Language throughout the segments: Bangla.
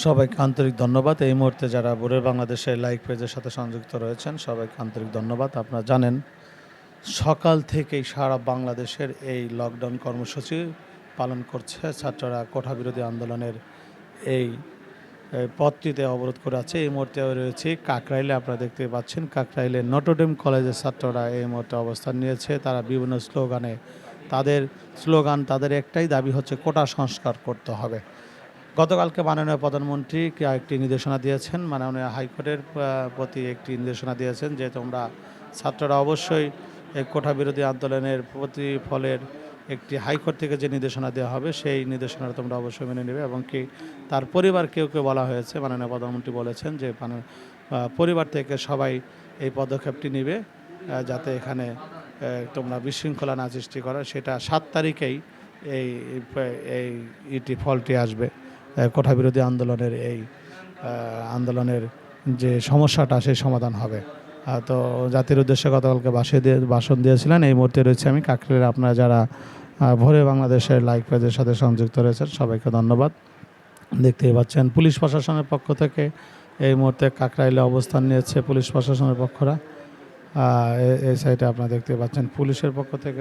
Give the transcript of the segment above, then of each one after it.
সবাইকে আন্তরিক ধন্যবাদ। এই মুহূর্তে যারা বুড়ের বাংলাদেশের লাইক পেজের সাথে সংযুক্ত রয়েছেন, সবাইকে আন্তরিক ধন্যবাদ। আপনারা জানেন, সকাল থেকেই সারা বাংলাদেশের এই লকডাউন কর্মসূচি পালন করছে ছাত্ররা কোঠা বিরোধী আন্দোলনের এই এই পথটিতে অবরোধ করে আছে। এই মুহূর্তে রয়েছে কাকরাইলে, আপনারা দেখতে পাচ্ছেন কাকরাইলে নটোডেম কলেজের ছাত্ররা এই মুহূর্তে অবস্থান নিয়েছে। তারা বিভিন্ন স্লোগানে, তাদের স্লোগান, তাদের একটাই দাবি হচ্ছে কোটা সংস্কার করতে হবে। গতকালকে মাননীয় প্রধানমন্ত্রী একটি নির্দেশনা দিয়েছেন মাননীয় হাইকোর্টের প্রতি একটি নির্দেশনা দিয়েছেন যে তোমরা ছাত্ররা অবশ্যই এই কোঠা বিরোধী আন্দোলনের প্রতিফলের একটি হাইকোর্ট থেকে যে নির্দেশনা দেওয়া হবে সেই নির্দেশনাটা তোমরা অবশ্যই মেনে নেবে এবং কি তার পরিবার কেউ কেউ বলা হয়েছে মাননীয় প্রধানমন্ত্রী বলেছেন যে মানে, পরিবার থেকে সবাই এই পদক্ষেপটি নেবে যাতে এখানে তোমরা বিশৃঙ্খলা না সৃষ্টি করো সেটা সাত তারিখেই এই এই ইটি ফলটি আসবে। কোঠা বিরোধী আন্দোলনের এই আন্দোলনের যে সমস্যাটা, সেই সমাধান হবে। তো জাতির উদ্দেশ্যে গতকালকে বাসে দিয়ে, ভাষণ দিয়েছিলেন। এই মুহূর্তে রয়েছে আমি কাকরের আপনারা যারা ভোরে বাংলাদেশের লাইক পেজের সাথে সংযুক্ত রয়েছেন, সবাইকে ধন্যবাদ। দেখতেই পাচ্ছেন, পুলিশ প্রশাসনের পক্ষ থেকে এই মুহূর্তে কাকরাইলে অবস্থান নিয়েছে পুলিশ প্রশাসনের পক্ষরা। এই সাইডে আপনারা দেখতে পাচ্ছেন, পুলিশের পক্ষ থেকে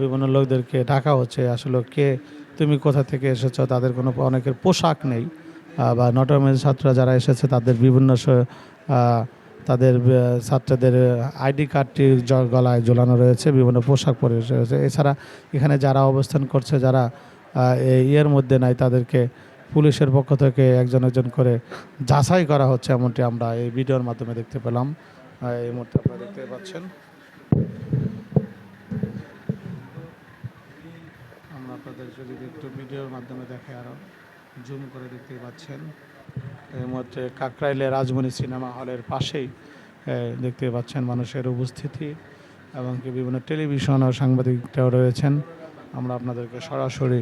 বিভিন্ন লোকদেরকে ডাকা হচ্ছে। আসলে কে তুমি কোথা থেকে এসেছ? তাদের কোনো অনেকের পোশাক নেই বা নটরমের ছাত্ররা যারা এসেছে, তাদের বিভিন্ন তাদের ছাত্রদের আইডি কার্ডটি গলায় ঝোলানো রয়েছে, বিভিন্ন পোশাক পরে রয়েছে। এছাড়া এখানে যারা অবস্থান করছে, যারা ইয়ের মধ্যে নাই, তাদেরকে পুলিশের পক্ষ থেকে একজন একজন করে যাচাই করা হচ্ছে, এমনটি আমরা এই ভিডিওর মাধ্যমে দেখতে পেলাম। এই মুহূর্তে আপনারা দেখতে পাচ্ছেন। আপনাদের যদি একটু ভিডিওর মাধ্যমে দেখে আরও জুম করে দেখতে পাচ্ছেন। এই মুহূর্তে কাকরাইলে রাজমণি সিনেমা হলের পাশেই দেখতে পাচ্ছেন মানুষের উপস্থিতি এবং কি বিভিন্ন টেলিভিশন ও সাংবাদিকরাও রয়েছেন। আমরা আপনাদেরকে সরাসরি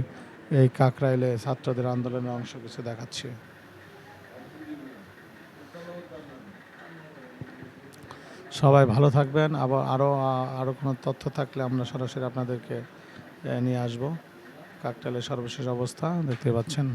এই কাকরাইলে ছাত্রদের আন্দোলনের অংশ কিছু দেখাচ্ছি। সবাই ভালো থাকবেন। আবার আরও আরও কোনো তথ্য থাকলে আমরা সরাসরি আপনাদেরকে নিয়ে আসব। কাকরাইলের সর্বশেষ অবস্থা দেখতে পাচ্ছেন।